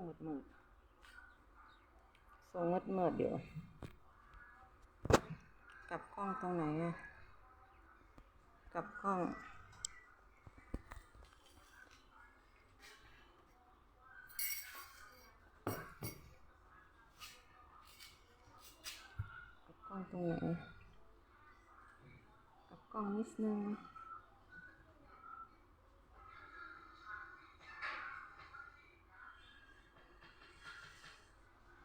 งมืดมืดส่งมืดมืดเดี๋ยว กลับกล้องตรงไหนอะกลับกล้องกลับกล้องตรงไหนกลับกล้องนิดนึง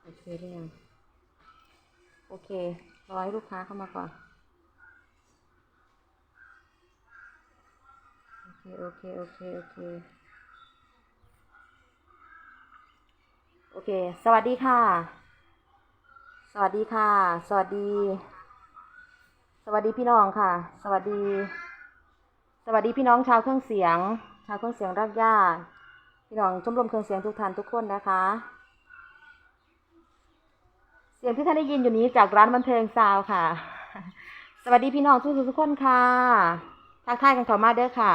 โอเคหรือยังโอเครอให้ลูกค้าเข้ามาก่อน โอเค โอเค โอเค โอเค โอเค สวัสดีค่ะ สวัสดีค่ะ สวัสดี สวัสดีพี่น้องค่ะ สวัสดี สวัสดีพี่น้องชาวเครื่องเสียง ชาวเครื่องเสียงรักญาติพี่น้องชมรมเครื่องเสียงทุกท่านทุกคนนะคะ เสียงที่ท่านได้ยินอยู่นี้จากร้านบันเทิงซาวค่ะ สวัสดีพี่น้องทุกทุกคนค่ะทักทายกันเข้ามาเด้อค่ะ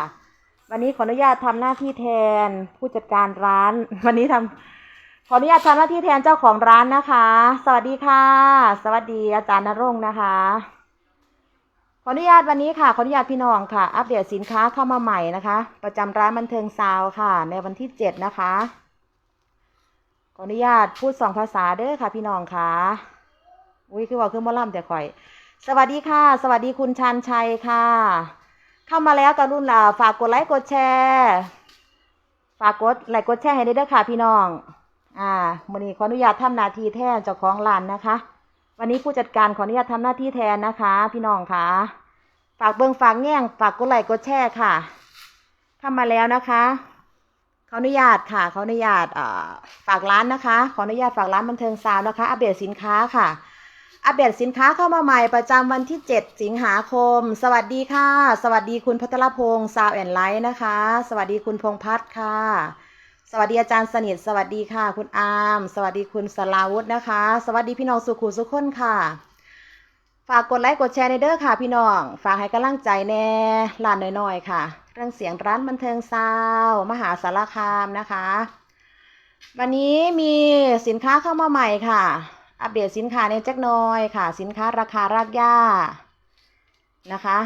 วันนี้ขออนุญาตทำหน้าที่แทนผู้จัดการร้าน วันนี้ทำขออนุญาตทำหน้าที่แทนเจ้าของร้านนะคะ สวัสดีค่ะ สวัสดีอาจารย์นรงค์นะคะ ขออนุญาตวันนี้ค่ะ ขออนุญาตพี่น้องค่ะ อัปเดตสินค้าเข้ามาใหม่นะคะ ประจำร้านบันเทิงซาวค่ะ ในวันที่เจ็ดนะคะ ออนุญาตพูดสองภาษาเด้อค่ะพี่น้องค่ะอุ้ยคือว่าคือหมอล่ำแต่ข่อย สวัสดีค่ะ สวัสดีคุณชันชัยค่ะ เข้ามาแล้วกรุ่นล่ะฝากกดไลค์กดแชร์ฝากกดไลค์กดแชร์ให้ได้ด้อค่ะพี่น้อง อ่ามื้อนี้ขออนุญาตทำหน้าที่แทนเจ้าของร้านนะคะ วันนี้ผู้จัดการขออนุญาตทำหน้าที่แทนนะคะ พี่น้องค่ะ ฝากเบิ่งฝากแง่งฝากกดไลค์กดแชร์ค่ะเข้ามาแล้วนะคะ ขออนุญาตค่ะขออนุญาตฝากร้านนะคะ ขออนุญาตฝากร้านบันเทิงซาวน์นะคะ อัปเดตสินค้าค่ะ อัปเดตสินค้าเข้ามาใหม่ประจำวันที่ 7 สิงหาคม สวัสดีค่ะ สวัสดีคุณพัทรพงศ์ซาวแอนไลท์นะคะ สวัสดีคุณพงพัฒน์ค่ะ สวัสดีอาจารย์สนิท สวัสดีค่ะ คุณอาร์มสวัสดีคุณสลาวุธนะคะ สวัสดีพี่น้องสุขุสุขคนค่ะฝากกดไลค์กดแชร์ในเด้อค่ะพี่น้อง ฝากให้กำลังใจแน่ร้านน้อยๆค่ะ เรื่องเสียงร้านบันเทิงซาวมหาสารคามนะคะ วันนี้มีสินค้าเข้ามาใหม่ค่ะ อัปเดตสินค้าในแจักหน้อยค่ะ สินค้าราคารากย่านะคะ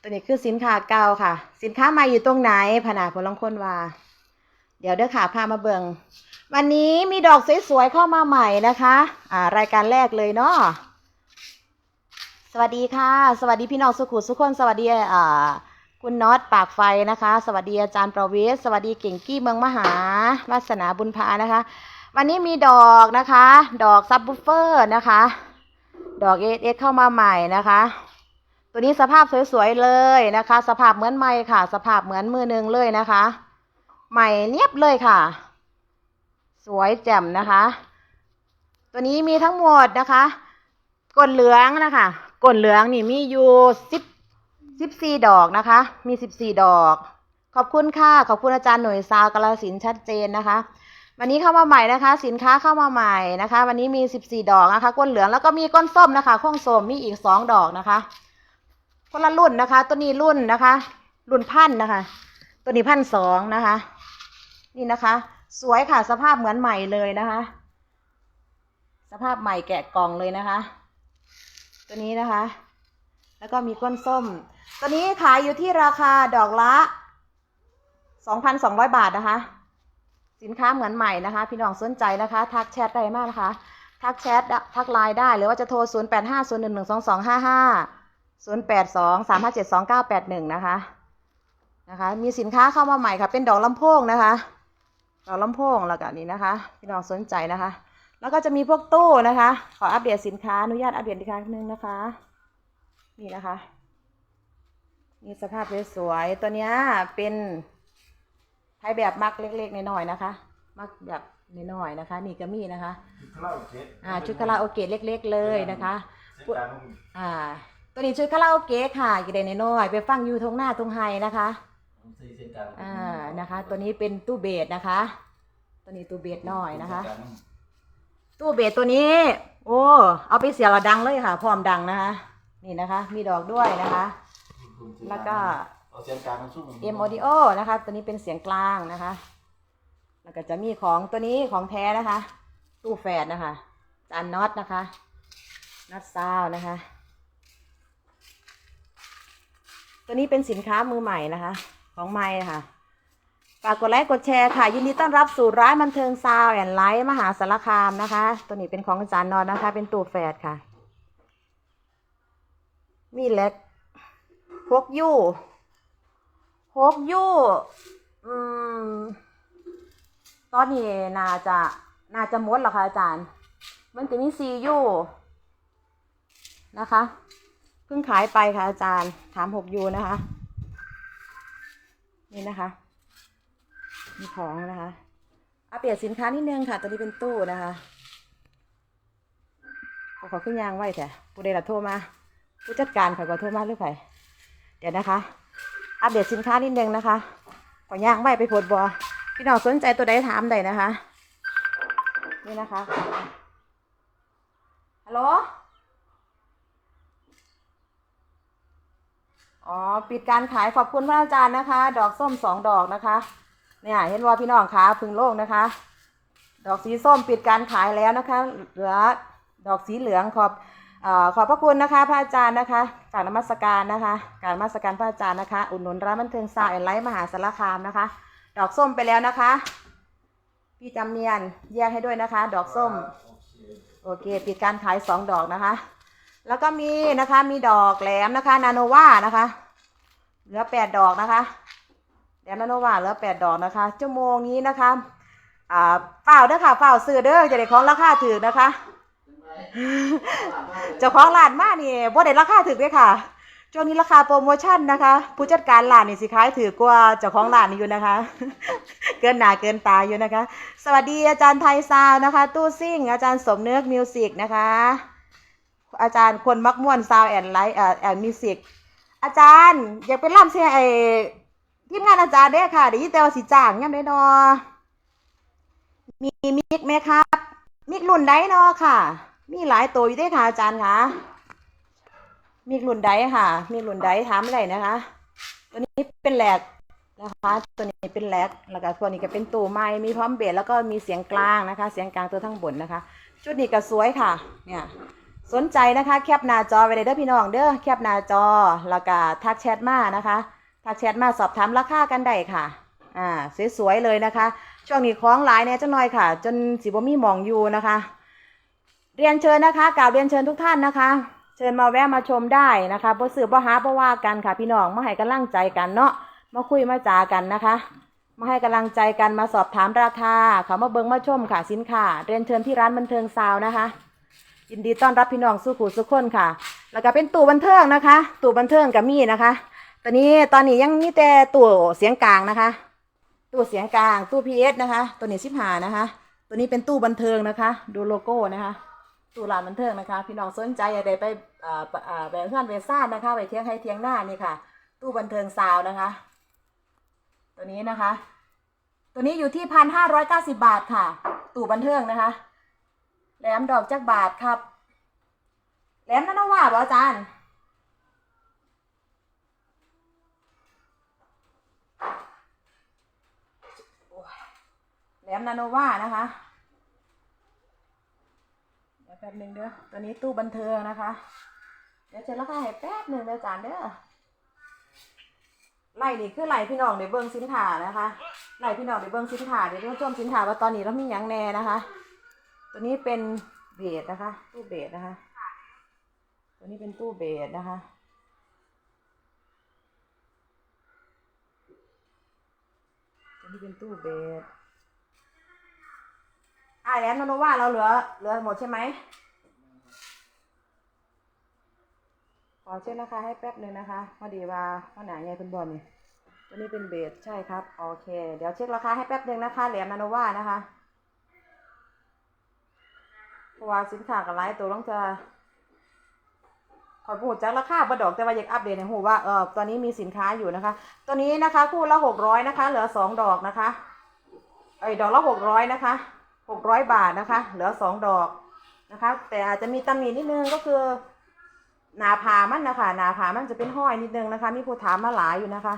ตัวนี้คือสินค้าเก่าค่ะ สินค้าใหม่อยู่ตรงไหนพนาคนลองคนว่า เดี๋ยวเด้อค่ะพามาเบิงวันนี้มีดอกสวยๆเข้ามาใหม่นะคะอ่ารายการแรกเลยเนาะสวัสดีค่ะ สวัสดีพี่น้องสุขุสุขคนสวัสดีอ่า คุณน็อตปากไฟนะคะ สวัสดีอาจารย์ประเวศสวัสดีเก่งกี้เมืองมหาวาสนาบุญพานะคะ วันนี้มีดอกนะคะ ดอกซับบูเฟอร์นะคะ ดอกเอสเอสเข้ามาใหม่นะคะ ตัวนี้สภาพสวยๆเลยนะคะ สภาพเหมือนใหม่ค่ะ สภาพเหมือนมือหนึ่งเลยนะคะ ใหม่เนียบเลยค่ะ สวยแจ่มนะคะ ตัวนี้มีทั้งหมดนะคะกลเหลืองนะคะกลเหลืองนี่มีอยู่สิบ สิบสี่ดอกนะคะ มีสิบสี่ดอก ขอบคุณค่ะ ขอบคุณอาจารย์หน่วยซาวกาลสินชัดเจนนะคะ วันนี้เข้ามาใหม่นะคะ สินค้าเข้ามาใหม่นะคะ วันนี้มีสิบสี่ดอกนะคะก้นเหลืองแล้วก็มีก้นส้มนะคะข้องส้มมีอีกสองดอกนะคะ คนละรุ่นนะคะ ตัวนี้รุ่นนะคะ รุ่นพันนะคะ ตัวนี้พันสองนะคะ นี่นะคะ สวยค่ะสภาพเหมือนใหม่เลยนะคะ สภาพใหม่แกะกล่องเลยนะคะ ตัวนี้นะคะแล้วก็มีก้นส้ม ตัวนี้ขายอยู่ที่ราคาดอกละสองพันสองร้อยบาทนะคะ สินค้าเหมือนใหม่นะคะ พี่น้องสนใจนะคะ ทักแชทได้มากนะคะ ทักแชททักไลน์ได้หรือว่าจะโทร 0 8 5 0 1 1 2 2 5 5 0 8 2 3 5 7 2 9 8 1 นะคะนะคะ มีสินค้าเข้ามาใหม่ค่ะ เป็นดอกลำโพงนะคะดอกลำโพงแล้วก็นี่นะคะ พี่น้องสนใจนะคะ แล้วก็จะมีพวกตู้นะคะ ขออัปเดตสินค้าอนุญาตอัปเดตอีกครั้งหนึงนะคะ นี่นะคะ นี่สภาพสวยๆตัวเนี้ยเป็นไทยแบบมักเล็กๆน้อยๆนะคะ มักแบบน้อยๆนะคะ นี่ก็มีนะคะคาราโอเกะอ่าชุดคาราโอเกะเล็ก ๆ เลยนะคะเสียงกลางอ่าตัวนี้ชุดคาราโอเกะค่ะกี่เดนน้อยๆไปฟังอยู่ทงหน้าทงไฮนะคะผมซื้อเสียงกลางอ่านะคะ ตัวนี้เป็นตู้เบสนะคะ ตัวนี้ตู้เบสน้อยนะคะ ตู้เบสตัวนี้ โอ้เอาไปเสียงเราดังเลยค่ะ พร้อมดังนะคะ นี่นะคะ มีดอกด้วยนะคะ แล้วก็ เอาเสียงกลางมาสู้ M Audio นะคะ ตัวนี้เป็นเสียงกลางนะคะ แล้วก็จะมีของตัวนี้ของแท้นะคะ ตู้แฝดนะคะจานน็อตนะคะน็อตซาวนะคะ ตัวนี้เป็นสินค้ามือใหม่นะคะ ของไม้ค่ะฝากกดไลค์กดแชร์ค่ะ ยินดีต้อนรับสู่ร้านบันเทิงซาวแอนไลท์มหาสารคามนะคะ ตัวนี้เป็นของอาจารย์นอนนะคะ เป็นตู้แฝดค่ะ มีเล็ก พกยู่พกยู่อืม ตอนนี้น่าจะ น่าจะมดแล้วค่ะอาจารย์ มันจะมีซียู่นะคะ เพิ่งขายไปค่ะอาจารย์ ถามหกยูนะคะ นี่นะคะ มีของนะคะอัปเดตสินค้านิดนึงค่ะ ตัวนี้เป็นตู้นะคะขอขึ้นยางไว้แต่ผู้ใดละโทรมา ผู้จัดการค่ะก็โทรมาหรือไผ เดี๋ยวนะคะ อัปเดตสินค้านิดนึงนะคะขอย่างไว้ไปโพดบอพี่น้องสนใจตัวใดถามได้นะคะ นี่นะคะฮัลโหลอ๋อปิดการขายขอบคุณพระอาจารย์นะคะ ดอกส้มสองดอกนะคะ เนี่ยเห็นว่าพี่น้องคะพึงโลกนะคะ ดอกสีส้มปิดการขายแล้วนะคะ เหลือดอกสีเหลืองขอบ ขอบพระคุณนะคะพระอาจารย์นะคะกรารนมัสการนะคะการนมัสการพระอาจารย์นะคะ อุดหนุนร้านบันเทิงซาวแอนไลท์มหาสารคามนะคะ ดอกส้มไปแล้วนะคะ พี่จำเนียนแยกให้ด้วยนะคะ ดอกส้มโอเคปิดการขายสองดอกนะคะ แล้วก็มีนะคะมีดอกแหลมนะคะ นาโนวานะคะเหลือแปดดอกนะคะแหลมนาโนวาเหลือแปดดอกนะคะชั่วโมงนี้นะคะอ่าเปล่าเด้อค่ะเปล่าซื้อเด้อจะได้ของราคาถือนะคะ เจ้าของร้านมานี่บ่ได้ราคาถือเลยค่ะช่วงนี้ราคาโปรโมชั่นนะคะ ผู้จัดการร้านนี่สิขายถือกว่าเจ้าของร้านอยู่นะคะ เกินหนาเกินตาอยู่นะคะ สวัสดีอาจารย์ไทยซาวนะคะ ตู้ซิ่ง อาจารย์สมเนื้อมิวสิกนะคะ อาจารย์คนมักม่วนซาวแอนไลท์แอนมิวสิกอาจารย์อยากเป็นล่ำเสียไอทีมงานอาจารย์เด้ค่ะเดี๋ยวแต่ว่าสิจ้างยังได้นอมีมิกไหมครับ มิกรุ่นใดเนอค่ะ มีหลายตัวอยู่ด้วยค่ะอาจารย์คะมิกรุ่นใดค่ะ มีรุ่นใดถามอะไรนะคะ ตัวนี้เป็นแหลกนะคะ ตัวนี้เป็นแหลกแล้วก็ตัวนี้ก็เป็นตู้ไม้มีพร้อมเบสแล้วก็มีเสียงกลางนะคะ เสียงกลางตัวทั้งบนนะคะ ชุดนี้ก็สวยค่ะ เนี่ย สนใจนะคะ แคปหน้าจอไว้เลยเด้อพี่น้องเด้อ แคปหน้าจอ แล้วก็ทักแชทมานะคะ ทักแชทมาสอบถามราคากันได้ค่ะ อ่า สวยๆเลยนะคะ ช่วงนี้ของหลายเนี่ยจังหน่อยค่ะ จนสิบ่มีหมองอยู่นะคะ เรียนเชิญนะคะกล่าวเรียนเชิญทุกท่านนะคะ เชิญมาแวะมาชมได้นะคะบ่ซื้อบ่หาบ่ว่ากันค่ะพี่น้องมาให้กำลังใจกันเนาะมาคุยมาจากันนะคะ มาให้กำลังใจกันมาสอบถามราคาเขามาเบิ่งมาชมค่ะสินค้าเรียนเชิญที่ร้านบันเทิงซาวนะคะ ยินดีต้อนรับพี่น้องสู้ขู่สุกคนค่ะ แล้วก็เป็นตู้บันเทิงนะคะ ตู้บันเทิงกับมีนะคะตอนนี้ตอนนี้ยังมีแต่ตู้เสียงกลางนะคะ ตู้เสียงกลางตู้พีเอสนะคะ ตัวนี้สิบหานะคะ ตัวนี้เป็นตู้บันเทิงนะคะ ดูโลโก้นะคะ ตู้ร้านบันเทิงนะคะ พี่น้องสนใจอยากได้ไปอ่าอ่าไปเพื่อนไปซ่านนะคะ ไปเที่ยงให้เที่ยงหน้านี่ค่ะ ตู้บันเทิงซาวนะคะ ตัวนี้นะคะ ตัวนี้อยู่ที่พันห้าร้อยเก้าสิบาทค่ะ ตู้บันเทิงนะคะแหลมดอกจักบาทครับแหลมนั่นว่าบ่อาจารย์แหลมนาโนวานะคะ แป๊บหนึ่งเด้อตัวนี้ตู้บันเทิงนะคะ เดี๋ยวเช็คราคาให้แป๊บหนึ่งเด้อจารย์เด้อไล่นี่คือไล่พี่น้องในเบิ้งสินค้านะคะไล่พี่น้องในเบิ้งสินค้าเดี๋ยวเราชมสินค้าว่าตอนนี้เรามียังแน่นะคะ ตัวนี้เป็นเบสนะคะ ตู้เบสนะคะ ตัวนี้เป็นตู้เบสนะคะตัวนี้เป็นตู้เบส อ่าแล้วโนโนว่าเราเหลือเหลือหมดใช่ไหมขอเช็คราคาให้แป๊บหนึ่งนะคะพอดีว่าข้อหนาไงคุณบอลนี่ตัวนี้เป็นเบสใช่ครับโอเค เดี๋ยวเช็คราคาให้แป๊บหนึ่งนะคะแหลมนาโนว่านะคะเพราะว่าสินค้ากับไลฟ์ตัวต้องจะขอพูดจากราคาบดอกแต่ว่าอยากอัปเดตให้หูว่าเออตอนนี้มีสินค้าอยู่นะคะ ตัวนี้นะคะคู่ละหกร้อยนะคะ เหลือสองดอกนะคะไอ้ดอกละหกร้อยนะคะ หกร้อยบาทนะคะ เหลือสองดอกนะคะ แต่อาจจะมีตำหนินิดนึงก็คือ หนาผามันนะคะหนาผามันจะเป็นห้อยนิดนึงนะคะ มีผู้ถามมาหลายอยู่นะคะ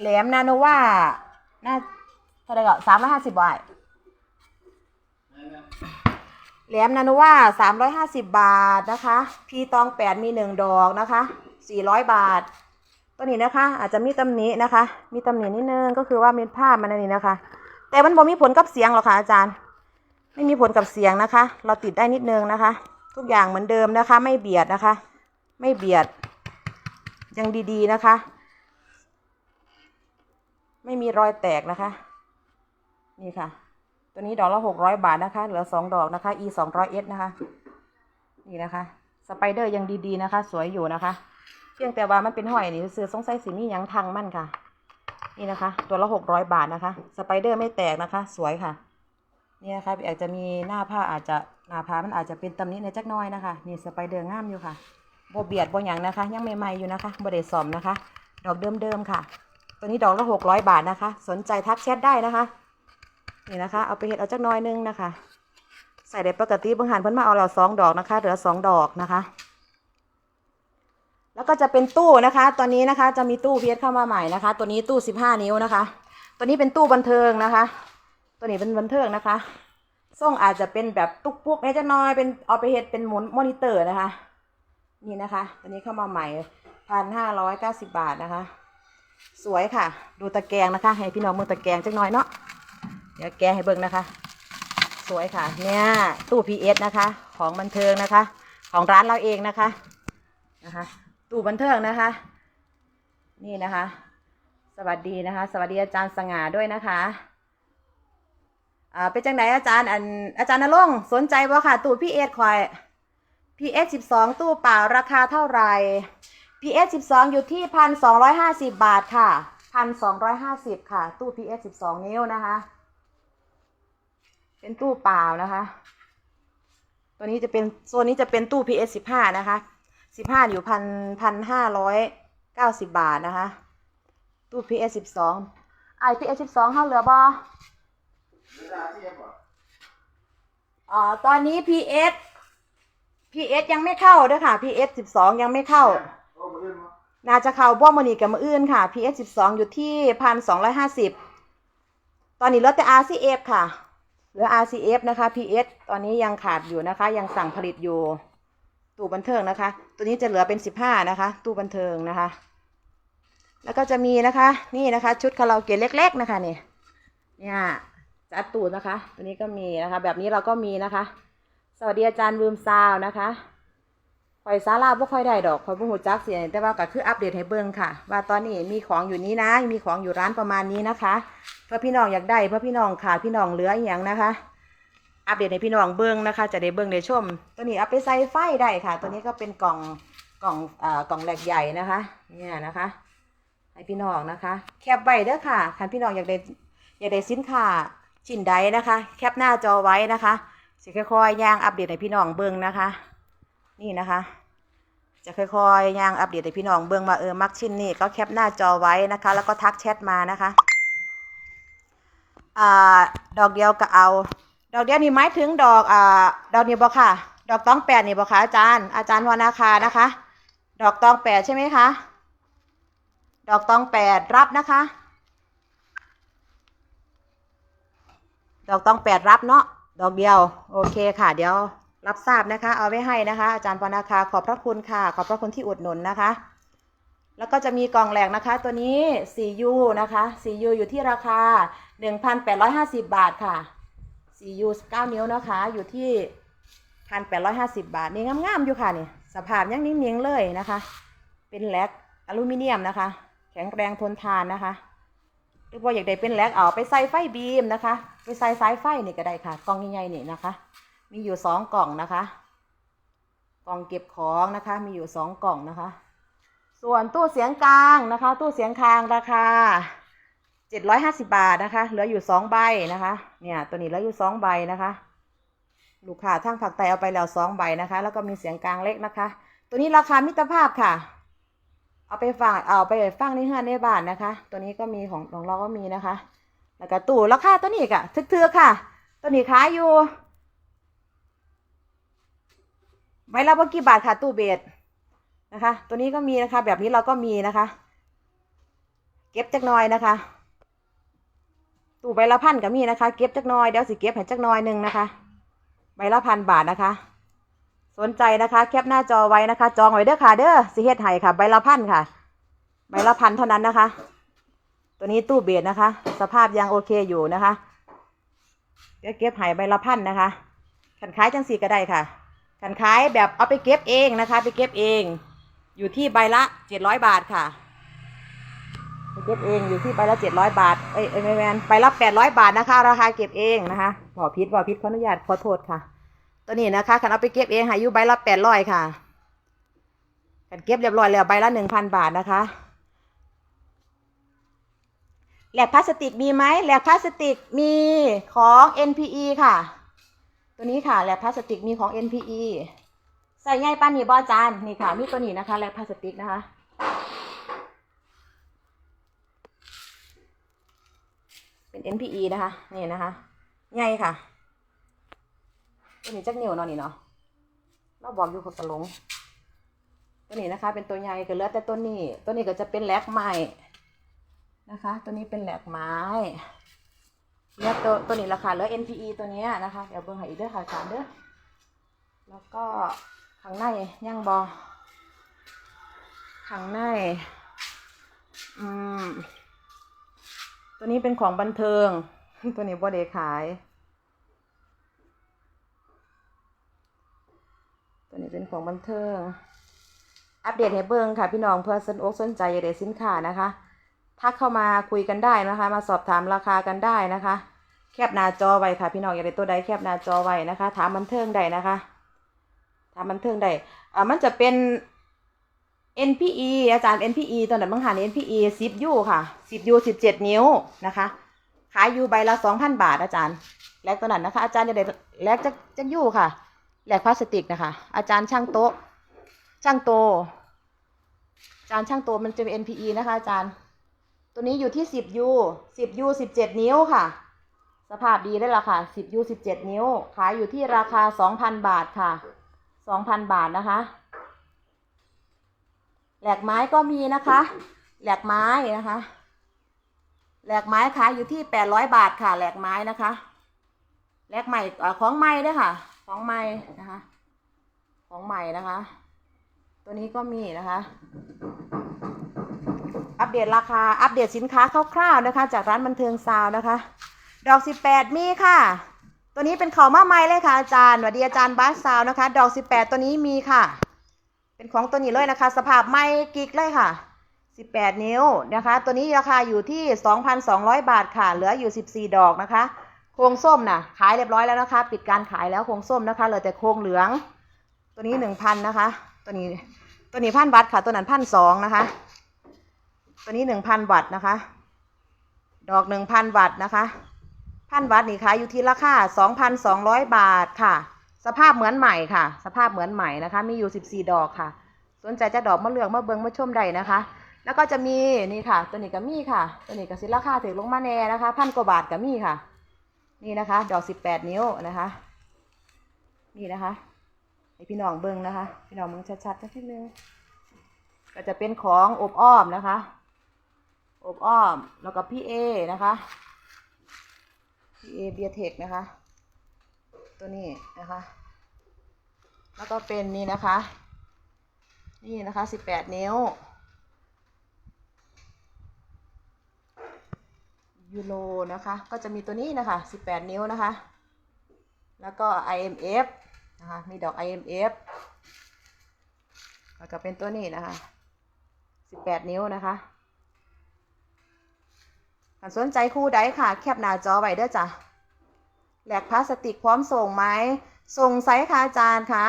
แหลมนาโนว่าน่าเท่าไหร่ก็สามร้อยห้าสิบบาทแหลมนาโนว่าสามร้อยห้าสิบบาทนะคะ พีตองแปดมีหนึ่งดอกนะคะสี่ร้อยบาท ตัวนี้นะคะ อาจจะมีตำหนินะคะ มีตำหนินิดนึงก็คือว่าเม็ดผ้ามันนนี้นะคะ แต่มันบ่มีผลกับเสียงหรอกค่ะอาจารย์ ไม่มีผลกับเสียงนะคะ เราติดได้นิดนึงนะคะ ทุกอย่างเหมือนเดิมนะคะ ไม่เบียดนะคะ ไม่เบียด ยังดีๆนะคะ ไม่มีรอยแตกนะคะ นี่ค่ะ ตัวนี้ดอกละหกร้อยบาทนะคะ เหลือสองดอกนะคะ e สองร้อยเอสนะคะ นี่นะคะ สไปเดอร์ยังดีๆนะคะ สวยอยู่นะคะ พียงแต่ว่ามันเป็นหอยนี่ซื้อสงสัยสีนี้ยังทังมั่นค่ะ นี่นะคะ ตัวละหกร้อยบาทนะคะ สไปเดอร์ไม่แตกนะคะ สวยค่ะ นี่นะคะอาจจะมีหน้าผ้าอาจจะหน้าผ้ามันอาจจะเป็นตำหนิในจักน้อยนะคะ นี่สไปเดอร์งามอยู่ค่ะโบเบียดโบหยังนะคะ ยังใหม่ๆอยู่นะคะบเดสอมนะคะ ดอกเดิมๆค่ะ ตัวนี้ดอกละหกร้อยบาทนะคะ สนใจทักแชทได้นะคะ นี่นะคะ เอาไปเห็ดเอาจักน้อยนึงนะคะ ใส่ได้ปกติบางหันเพิ่นมาเอาเราสองดอกนะคะ เหลือสองดอกนะคะ แล้วก็จะเป็นตู้นะคะ ตอนนี้นะคะจะมีตู้เพียเข้ามาใหม่นะคะ ตัวนี้ตู้สิบห้านิ้วนะคะ ตัวนี้เป็นตู้บันเทิงนะคะ ตัวนี้เป็นบันเทิงนะคะส่งอาจจะเป็นแบบตุ๊กปุ๊กในจะน้อยเป็นเอาไปเฮ็ดเป็นหมุนมอนิเตอร์นะคะ นี่นะคะ ตัวนี้เข้ามาใหม่พันห้าร้อยเก้าสิบบาทนะคะ สวยค่ะ ดูตะแกรงนะคะ ให้พี่น้องมือตะแกรงจักหน่อยเนาะเดี๋ยวแกให้เบิ่งนะคะ สวยค่ะ เนี่ยตู้ PS นะคะ ของบันเทิงนะคะ ของร้านเราเองนะคะนะคะ ตู้บันเทิงนะคะ นี่นะคะ สวัสดีนะคะ สวัสดีอาจารย์สง่าด้วยนะคะอ่าเป็นจังไหนอาจารย์อันอาจารย์นรงสนใจบ่ค่ะ ตู้พี่เอสคอยพีเอสสิบสองตู้เปล่าราคาเท่าไหร่พีเอสสิบสองอยู่ที่พันสองร้อยห้าสิบบาทค่ะพันสองร้อยห้าสิบค่ะ ตู้พีเอสสิบสองนิ้วนะคะ เป็นตู้เปล่านะคะ ตัวนี้จะเป็นโซนนี้จะเป็นตู้ PS สิบห้านะคะ สิบห้าอยู่พันพันห้าร้อยเก้าสิบบาทนะคะ ตู้ PS สิบสองไอ PS สิบสองเข้าเหลือบออ๋อตอนนี้ PS PS ยังไม่เข้าเด้วยค่ะ PS สิบสองยังไม่เข้า น่าจะเข้าบ่มือนีกับมืออื่นค่ะ PS สิบสองอยู่ที่พันสองร้อยห้าสิบตอนนี้เหลือแต่ RCF ค่ะ เหลือ RCF นะคะ PS ตอนนี้ยังขาดอยู่นะคะ ยังสั่งผลิตอยู่ ตู้บันเทิงนะคะ ตัวนี้จะเหลือเป็น15นะคะ ตู้บันเทิงนะคะ แล้วก็จะมีนะคะ นี่นะคะ ชุดคาราโอเกะเล็ก ๆนะคะนี่เนี่ยจัดตู้นะคะ ตัวนี้ก็มีนะคะ แบบนี้เราก็มีนะคะ สวัสดีอาจารย์วืมซาวนะคะคอยซาลาบ่ค่อยได้ดอกคอยบ่หูจักเสียแต่ว่าก็คืออัปเดตให้เบิ่งค่ะ ว่าตอนนี้มีของอยู่นี้นะ มีของอยู่ร้านประมาณนี้นะคะ เพื่อพี่น้องอยากได้เพื่อพี่น้องขาดพี่น้องเหลืออย่างนะคะ อัปเดตให้พี่น้องเบิ้งนะคะ จะได้เบิ้งได้ชม ตัวนี้เอาไปใส่ไฟได้ค่ะ ตัวนี้ก็เป็นกล่องกล่องเอ่อกล่องแหลกใหญ่นะคะ เนี่ยนะคะ ให้พี่น้องนะคะ แคปไว้เด้อค่ะคันพี่น้องอยากได้อยากได้สินค้าชิ้นใดนะคะ แคปหน้าจอไว้นะคะสิค่อยๆย่างอัปเดตให้พี่น้องเบิ้งนะคะ นี่นะคะ จะค่อยๆย่างอัปเดตให้พี่น้องเบิ้งมาเออมักชิ้นนี้ก็แคปหน้าจอไว้นะคะ แล้วก็ทักแชทมานะคะอ่าดอกเดียวก็เอา ดอกเดียวนี่หมายถึงดอกอ่าดอกนี้บ่ค่ะ ดอกตองแปดนี่บ่ค่ะอาจารย์ อาจารย์วนาคานะคะ ดอกตองแปดใช่ไหมคะ ดอกตองแปดรับนะคะ ดอกตองแปดรับเนาะ ดอกเดียว โอเคค่ะ เดี๋ยวรับทราบนะคะ เอาไว้ให้นะคะ อาจารย์วนาคาขอบพระคุณค่ะ ขอบพระคุณที่อุดหนุนนะคะ แล้วก็จะมีกล่องแหลกนะคะ ตัวนี้ 4U นะคะ 4U อยู่ที่ราคา 1,850 บาทค่ะ 4U 9นิ้วนะคะ อยู่ที่ 1,850 บาท นี่งามๆอยู่ค่ะนี่ สภาพยังนิ่งๆเลยนะคะ เป็นแหลกอลูมิเนียมนะคะ แข็งแรงทนทานนะคะหรือว่าอยากได้เป็นแลกเอาไปใส่ไฟบีมนะคะ ไปใส่สายไฟนี่ก็ได้ค่ะ กล่องใหญ่ๆนี่นะคะ มีอยู่สองกล่องนะคะ กล่องเก็บของนะคะ มีอยู่สองกล่องนะคะ ส่วนตู้เสียงกลางนะคะ ตู้เสียงคางราคา 750บาทนะคะ เหลืออยู่สองใบนะคะ เนี่ยตัวนี้เหลืออยู่สองใบนะคะ ลูกค้าทางผักไตเอาไปแล้วสองใบนะคะ แล้วก็มีเสียงกลางเล็กนะคะ ตัวนี้ราคามิตรภาพค่ะ เอาไปฝากเอาไปฟังในเฮือนในบ้านนะคะ ตัวนี้ก็มีของของเราก็มีนะคะ แล้วก็ตู้ราคาตัวนี้ค่ะทึกๆค่ะ ตัวนี้ขายอยู่ใบละบ่กี่บาทค่ะตู้เบสนะคะ ตัวนี้ก็มีนะคะ แบบนี้เราก็มีนะคะ เก็บจักหน่อยนะคะ ตู้ใบละพันก็มีนะคะ เก็บจักน่อยเดี๋ยวสิเก็บให้จักน่อยหนึ่งนะคะ ใบละพันบาทนะคะ สนใจนะคะแคปหน้าจอไว้นะคะ จองไว้เด้อค่ะเด้อสิเฮ็ดให้ค่ะ ใบละพันค่ะ ใบละพันเท่านั้นนะคะ ตัวนี้ตู้เบียดนะคะ สภาพยังโอเคอยู่นะคะ เดี๋ยวเก็บใหายใบละพันนะคะขันขายจังสีก็ได้ค่ะขันขายแบบเอาไปเก็บเองนะคะ ไปเก็บเอง อยู่ที่ใบละเจ็ดร้อยบาทค่ะ เก็บเองอยู่ที่ใบละเจ็ดร้อยบาท เอ้ยไม่แมนใบละแปดร้อยบาทนะคะ ราคาเก็บเองนะคะบอพิษบอพิษขออนุญาตขอโทษค่ะ ตัวนี้นะคะขันเอาไปเก็บเองหาอยู่ใบละแปดร้อยค่ะขันเก็บเรียบร้อยแล้วใบละหนึ่งพันบาทนะคะแหลกพลาสติกมีไหมแหลกพลาสติกมีของ NPE ค่ะ ตัวนี้ค่ะแหลกพลาสติกมีของ NPE ใส่ง่ายป้านนี่บอจานนี่ค่ะ มีตัวนี้นะคะแหลกพลาสติกนะคะ เป็น NPE นะคะ นี่นะคะใหญ่ค่ะตัวนี้จักเหนียวเนาะนี่เนาะเราบอกอยู่กับกระลงตัวนี้นะคะ เป็นตัวใหญ่ก็เหลือแต่ตัวนี้ ตัวนี้ก็จะเป็นแหลกไม้นะคะ ตัวนี้เป็นแหลกไม้เลือตัวตัวนี้ราคาเหลือ NPE ตัวนี้นะคะ เดี๋ยวเบิ่งให้อีกเด้อค่ะจานเด้อแล้วก็ข้างในย่างบอข้างใน อืม ตัวนี้เป็นของบันเทิง ตัวนี้บ่ได้ขาย ตัวนี้เป็นของบันเทิง อัปเดตให้เบิ่งค่ะ พี่น้องเพื่อสนอกสนใจอยากได้สินค้านะคะทักเข้ามาคุยกันได้นะคะ มาสอบถามราคากันได้นะคะ แคบหน้าจอไว้ค่ะ พี่น้องอยากได้ตัวใดแคบหน้าจอไว้นะคะ ถามบันเทิงได้นะคะ ถามบันเทิงได้อ่ามันจะเป็น NPE อาจารย์ NPE ตอนนั้นบางหัน NPE 10 U ค่ะ 10 U 17 นิ้วนะคะ ขายอยู่ใบละ 2,000 บาทอาจารย์ แลกตัวนั้นนะคะ อาจารย์จะได้แลกจากจากยูค่ะ แลกพลาสติกนะคะ อาจารย์ช่างโต๊ะ ช่างโต อาจารย์ช่างโตมันจะเป็น NPE นะคะ อาจารย์ ตัวนี้อยู่ที่ 10 U 10 U 17 นิ้วค่ะ สภาพดีได้ละค่ะ 10 U 17 นิ้ว ขายอยู่ที่ราคา 2,000 บาทค่ะ 2,000 บาทนะคะ แหลกไม้ก็มีนะคะ แหลกไม้นะคะ แหลกไม้ขายอยู่ที่แปดร้อยบาทค่ะ แหลกไม้นะคะ แหลกใหม่ของใหม่ด้วยค่ะ ของใหม่นะคะ ของใหม่นะคะ ตัวนี้ก็มีนะคะ อัปเดตราคา อัปเดตสินค้าคร่าวๆนะคะ จากร้านบันเทิงซาวนะคะ ดอกสิบแปดมีค่ะ ตัวนี้เป็นของมาใหม่เลยค่ะอาจารย์สวัสดีอาจารย์บาสซาวน์นะคะ ดอกสิบแปดตัวนี้มีค่ะ เป็นของตัวนี้เลยนะคะ สภาพไม่กิกเลยค่ะ 18 นิ้วนะคะ ตัวนี้ราคาอยู่ที่ 2,200 บาทค่ะ เหลืออยู่ 14 ดอกนะคะ โครงส้มน่ะ ขายเรียบร้อยแล้วนะคะ ปิดการขายแล้วโครงส้มนะคะเหลือแต่โครงเหลือง ตัวนี้ 1,000นะคะ ตัวนี้ตัวนี้พันวัตต์ค่ะ ตัวนั้นพันสองนะคะ ตัวนี้ 1,000 วัตต์นะคะ ดอก 1,000 วัตต์นะคะพันวัตต์นี่ขายอยู่ที่ราคา 2,200 บาทค่ะ สภาพเหมือนใหม่ค่ะ สภาพเหมือนใหม่นะคะ มีอยู่ 14 ดอกค่ะ สนใจจะดอกมะเลือกมะเบิงมะชมได้นะคะ แล้วก็จะมีนี่ค่ะ ตัวนี้ก็มีค่ะ ตัวนี้ก็สิราคาถึงลงมาแน่นะคะพันกว่าบาทก็มีค่ะ นี่นะคะ ดอก 18 นิ้วนะคะ นี่นะคะให้พี่น้องเบิงนะคะ พี่น้องเบิงชัดๆสักทีนึงก็จะเป็นของอบอ้อมนะคะ อบอ้อมแล้วก็พี่เอนะคะพี่เอเบียเทคนะคะ ตัวนี้นะคะ แล้วก็เป็นนี่นะคะ นี่นะคะ18นิ้ว ยูโรนะคะ ก็จะมีตัวนี้นะคะ18นิ้วนะคะ แล้วก็ IMF นะคะ มีดอก IMF แล้วก็เป็นตัวนี้นะคะ18นิ้วนะคะสนใจคู่ใดค่ะ แคปหน้าจอไว้เด้อจ้ะ แหลกพลาสติกพร้อมส่งไหม ส่งไซส์ค่ะอาจารย์คะ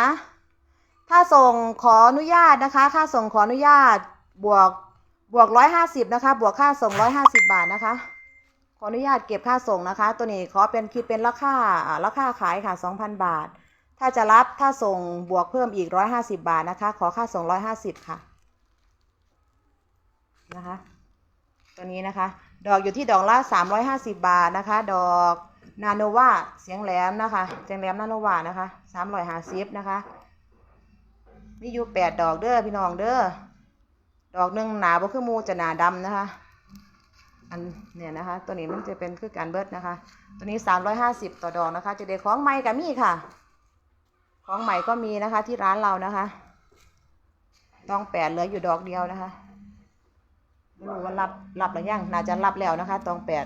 ถ้าส่งขออนุญาตนะคะ ค่าส่งขออนุญาตบวกบวกร้อยห้าสิบนะคะ บวกค่าส่งร้อยห้าสิบบาทนะคะ ขออนุญาตเก็บค่าส่งนะคะ ตัวนี้ขอเป็นคิดเป็นราคาอ่าราคาขายค่ะสองพันบาท ถ้าจะรับถ้าส่งบวกเพิ่มอีกร้อยห้าสิบบาทนะคะ ขอค่าส่งร้อยห้าสิบค่ะนะคะ ตัวนี้นะคะ ดอกอยู่ที่ดอกละสามร้อยห้าสิบบาทนะคะ ดอก นาโนวาเสียงแหลมนะคะ เสียงแหลมนาโนวานะคะสามร้อยห้าสิบนะคะ มีอยู่แปดดอกเด้อพี่น้องเด้อ ดอกหนึ่งหนาบ่คือหมูจะหนาดำนะคะ อันเนี่ยนะคะ ตัวนี้มันจะเป็นคือการเบิดนะคะ ตัวนี้สามร้อยห้าสิบต่อดอกนะคะ จะได้ของใหม่กับมีค่ะ ของใหม่ก็มีนะคะที่ร้านเรานะคะดองแปดเหลืออยู่ดอกเดียวนะคะไม่รู้ว่ารับรับหรือยัง น่าจะรับแล้วนะคะตองแปด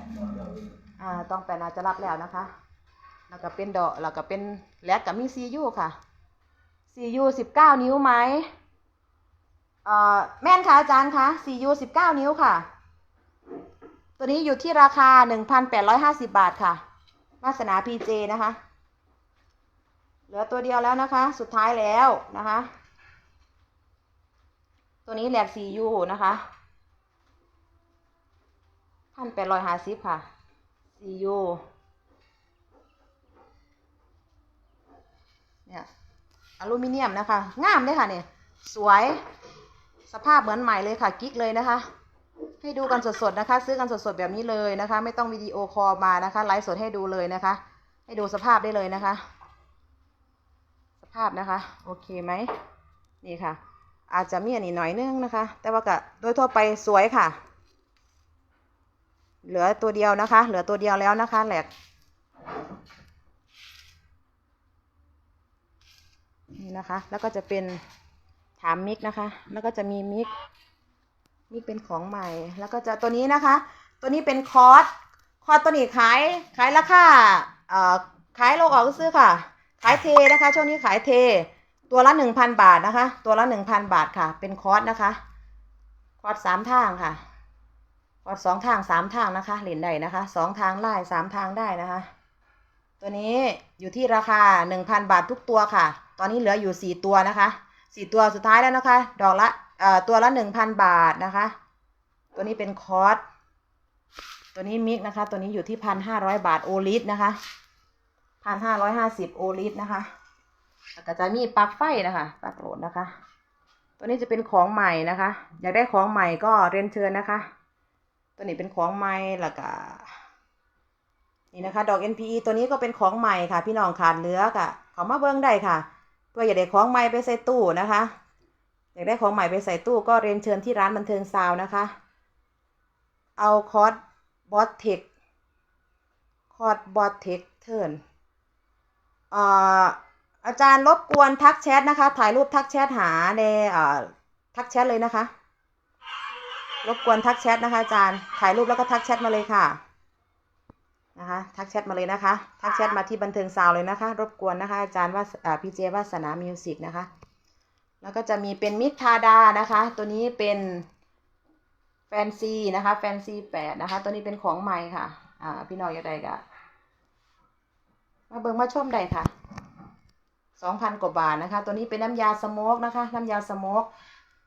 อ่าตองแปดน่าจะรับแล้วนะคะ แล้วก็เป็นดอกแล้วก็เป็นแลกกับมีซียูค่ะซียูสิบเก้านิ้วไหมเอ่อแม่นค่ะอาจารย์คะซียูสิบเก้านิ้วค่ะ ตัวนี้อยู่ที่ราคาหนึ่งพันแปดร้อยห้าสิบาทค่ะวาสนาพีเจนะคะ เหลือตัวเดียวแล้วนะคะ สุดท้ายแล้วนะคะ ตัวนี้แหลกซียูนะคะพันแปดร้อยห้าสิบค่ะ ซียูเนี่ยอลูมิเนียมนะคะงามเลยค่ะเนี่ยสวยสภาพเหมือนใหม่เลยค่ะกิ๊กเลยนะคะ ให้ดูกันสดๆนะคะ ซื้อกันสดๆแบบนี้เลยนะคะ ไม่ต้องวิดีโอคอลมานะคะไลฟ์สดให้ดูเลยนะคะ ให้ดูสภาพได้เลยนะคะ สภาพนะคะ โอเคไหมนี่ค่ะ อาจจะมีอันนี้หน่อยนึงนะคะ แต่ว่าก็โดยทั่วไปสวยค่ะ เหลือตัวเดียวนะคะ เหลือตัวเดียวแล้วนะคะแหลกนี่นะคะ แล้วก็จะเป็นถามมิกนะคะ แล้วก็จะมีมิกนี่เป็นของใหม่ แล้วก็จะตัวนี้นะคะ ตัวนี้เป็นคอร์สคอร์สตัวนี้ขายขายราคาเอ่อขายโลกออกซื้อค่ะ ขายเทนะคะ ช่วงนี้ขายเท ตัวละหนึ่งพันบาทนะคะ ตัวละหนึ่งพันบาทค่ะ เป็นคอร์สนะคะ คอร์สสามทางค่ะ คอร์สสองทางสามทางนะคะเหรียญใดนะคะสองทางไล่สามทางได้นะคะ ตัวนี้อยู่ที่ราคาหนึ่งพันบาททุกตัวค่ะ ตอนนี้เหลืออยู่สี่ตัวนะคะสี่ตัวสุดท้ายแล้วนะคะ ดอกละเอ่อตัวละหนึ่งพันบาทนะคะ ตัวนี้เป็นคอร์สตัวนี้มิกนะคะ ตัวนี้อยู่ที่พันห้าร้อยบาทโอลิสนะคะพันห้าร้อยห้าสิบโอลิสนะคะแล้วก็จะมีปลั๊กไฟนะคะปลั๊กโหลดนะคะ ตัวนี้จะเป็นของใหม่นะคะ อยากได้ของใหม่ก็เรียนเชิญนะคะ ตัวนี้เป็นของใหม่แล้วก็นี่นะคะ ดอก NPE ตัวนี้ก็เป็นของใหม่ค่ะ พี่น้องขาดเหลือกะเขามาเบิ้งได้ค่ะ เพื่ออยากได้ของใหม่ไปใส่ตู้นะคะ อยากได้ของใหม่ไปใส่ตู้ก็เรียนเชิญที่ร้านบันเทิงซาวนะคะ เอาคอร์สบอสเทคคอร์สบอสเทคเทิร์นอาจารย์รบกวนทักแชทนะคะ ถ่ายรูปทักแชทหาในเอ่อทักแชทเลยนะคะ รบกวนทักแชทนะคะอาจารย์ ถ่ายรูปแล้วก็ทักแชทมาเลยค่ะ นะคะ ทักแชทมาเลยนะคะ ทักแชทมาที่บันเทิงซาวเลยนะคะ รบกวนนะคะอาจารย์ว่าอ่าพีเจวาสนามิวสิกนะคะ แล้วก็จะมีเป็นมิทาดานะคะ ตัวนี้เป็นแฟนซีนะคะ แฟนซีแปดนะคะ ตัวนี้เป็นของใหม่ค่ะ อ่า พี่น้องอยากได้ก็มาเบิ่งมาชมได้ค่ะสองพันกว่าบาทนะคะ ตัวนี้เป็นน้ำยาสโมกนะคะ น้ำยาสโมก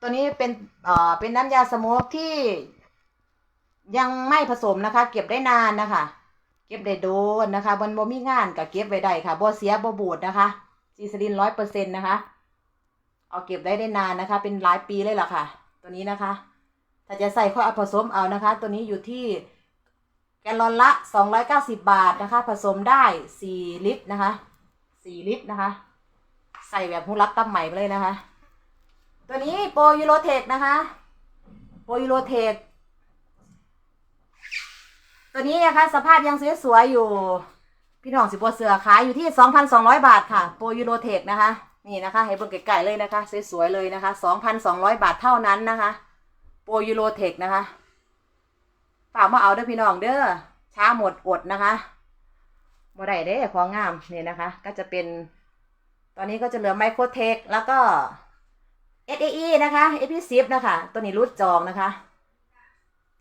ตัวนี้เป็นเอ่อเป็นน้ำยาสโมกที่ยังไม่ผสมนะคะ เก็บได้นานนะคะ เก็บได้โดนนะคะบนบ่มีงานก็เก็บไว้ได้ค่ะบ่เสียบ่บูดนะคะซีซลินร้อยเปอร์เซ็นต์นะคะ เอาเก็บได้ได้นานนะคะ เป็นหลายปีเลยล่ะค่ะ ตัวนี้นะคะ ถ้าจะใส่ข้อเอาผสมเอานะคะ ตัวนี้อยู่ที่แกลลอนละสองร้อยเก้าสิบาทนะคะ ผสมได้สี่ลิตรนะคะสี่ลิตรนะคะ ใส่แบบหูรับตั้มใหม่ไปเลยนะคะ ตัวนี้โปรยูโรเทคนะคะ โปรยูโรเทคตัวนี้นะคะสภาพยังสวยๆอยู่ พี่น้องสิบเสือขายอยู่ที่สองพันสองร้อยบาทค่ะ โปรยูโรเทคนะคะ นี่นะคะให้เบิ่งไก่ๆเลยนะคะ สวยๆเลยนะคะสองพันสองร้อยบาทเท่านั้นนะคะ โปรยูโรเทคนะคะฝากมาเอาเด้อพี่น้องเด้อช้าหมดอดนะคะบ่ได้เด้ของงามนี่นะคะ ก็จะเป็น ตอนนี้ก็จะเหลือไมโครเทคแล้วก็ SAE นะคะ AP10 นะคะ ตัวนี้รุดจองนะคะ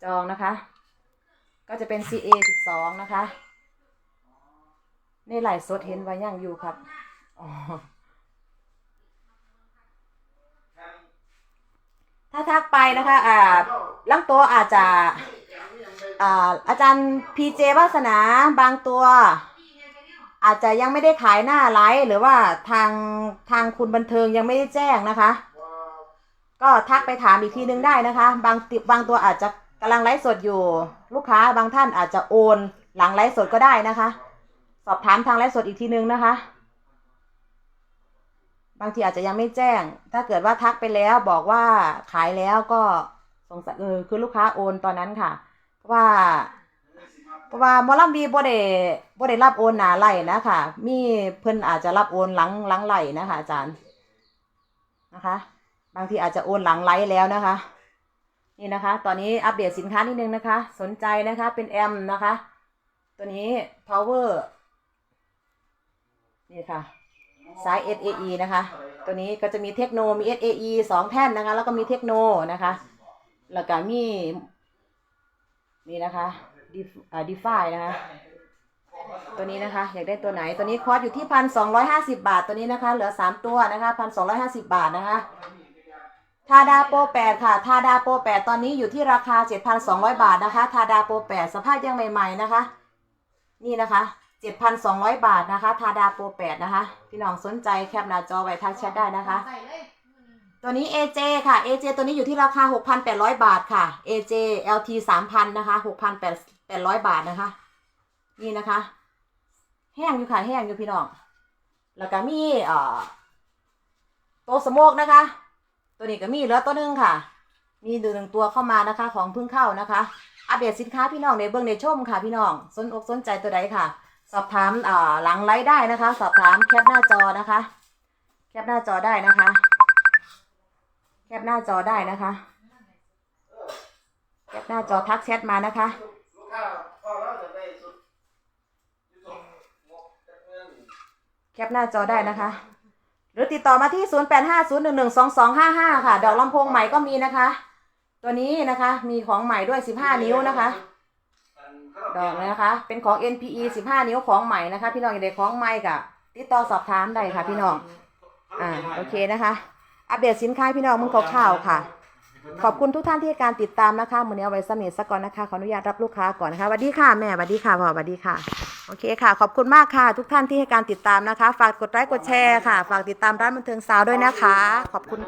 จองนะคะ ก็จะเป็น CA 12 นะคะ ในไลฟ์สดเห็นว่ายังอยู่ครับถ้าทักไปนะคะ อ่าลังตัวอาจจะอ่าอาจารย์พีเจวาสนาบางตัว อาจจะยังไม่ได้ขายหน้าไลฟ์หรือว่าทางทางคุณบันเทิงยังไม่ได้แจ้งนะคะ ก็ทักไปถามอีกทีนึงได้นะคะ บางติบางตัวอาจจะกำลังไลฟ์สดอยู่ ลูกค้าบางท่านอาจจะโอนหลังไลฟ์สดก็ได้นะคะ สอบถามทางไลฟ์สดอีกทีนึงนะคะ บางทีอาจจะยังไม่แจ้ง ถ้าเกิดว่าทักไปแล้วบอกว่าขายแล้วก็สงสัยเออคือลูกค้าโอนตอนนั้นค่ะโทว่า เพราะว่ามอลำดีโบ่ได้บ่ได้รับโอนหนาไหลนะคะมีเพิ่นอาจจะรับโอนหลังหลังไหลนะคะ อาจารย์นะคะ บางทีอาจจะโอนหลังไลฟ์แล้วนะคะ นี่นะคะ ตอนนี้อัปเดตสินค้านิดนึงนะคะ สนใจนะคะเป็นแอมนะคะ ตัวนี้ power นี่ค่ะสาย SAE นะคะ ตัวนี้ก็จะมีเทคโนมี SAE สองแท่นนะคะ แล้วก็มีเทคโนนะคะ แล้วก็มีนี่นะคะดีอ่าดีฟายนะคะ ตัวนี้นะคะ อยากได้ตัวไหน ตัวนี้คอร์สอยู่ที่พันสองร้อยห้าสิบาท ตัวนี้นะคะ เหลือสามตัวนะคะพันสองร้อยห้าสิบาทนะคะ ทาดาโปรแปดค่ะ ทาดาโปรแปดตอนนี้อยู่ที่ราคาเจ็ดพันสองร้อยบาทนะคะ ทาดาโปรแปดสภาพยังใหม่ๆนะคะ นี่นะคะเจ็ดพันสองร้อยบาทนะคะ ทาดาโปรแปดนะคะ พี่น้องสนใจแคปหน้าจอไว้ทักแชทได้นะคะ ตัวนี้ AJ ค่ะ AJ ตัวนี้อยู่ที่ราคา 6,800 บาทค่ะ AJ LT 3,000นะคะ6,800 บาทนะคะ นี่นะคะ แห้งอยู่ค่ะ แห้งอยู่พี่น้อง แล้วก็มีเอ่อโตะสโมกนะคะ ตัวนี้ก็มีเหลือตัวหนึงค่ะ มีดูหนึ่งตัวเข้ามานะคะ ของเพิ่งเข้านะคะ อัปเดตสินค้าพี่น้องในเบื้องในชมค่ะพี่น้อง สนอกสนใจตัวใดค่ะ สอบถามอ่อหลังไลฟ์ได้นะคะ สอบถามแคปหน้าจอนะคะ แคปหน้าจอได้นะคะ แคปหน้าจอได้นะคะ แคปหน้าจอทักแชทมานะคะลูกค้าพอแล้วจะไปสุดอยู่ตรงงบจัดเงินแคปหน้าจอได้นะคะ หรือติดต่อมาที่ 0850112255 ค่ะ ดอกลำโพงใหม่ก็มีนะคะ ตัวนี้นะคะมีของใหม่ด้วย 15 นิ้วนะคะ ดอกนะคะ เป็นของ NPE 15 นิ้วของใหม่นะคะ พี่น้องอย่าได้ของใหม่กะติดต่อสอบถามได้ค่ะ พี่น้อง อ่าโอเคนะคะ อัปเดตสินค้าพี่น้องมึงข่าวๆค่ะ ขอบคุณทุกท่านที่ให้การติดตามนะคะมือนี้เอาไว้สมิธสักก่อนนะคะขออนุญาตรับลูกค้าก่อนนะคะสวัสดีค่ะแม่สวัสดีค่ะพ่อสวัสดีค่ะโอเคค่ะ ขอบคุณมากค่ะ ทุกท่านที่ให้การติดตามนะคะ ฝากกดไลค์กดแชร์ค่ะ ฝากติดตามร้านบันเทิงสาวด้วยนะคะ ขอบคุณ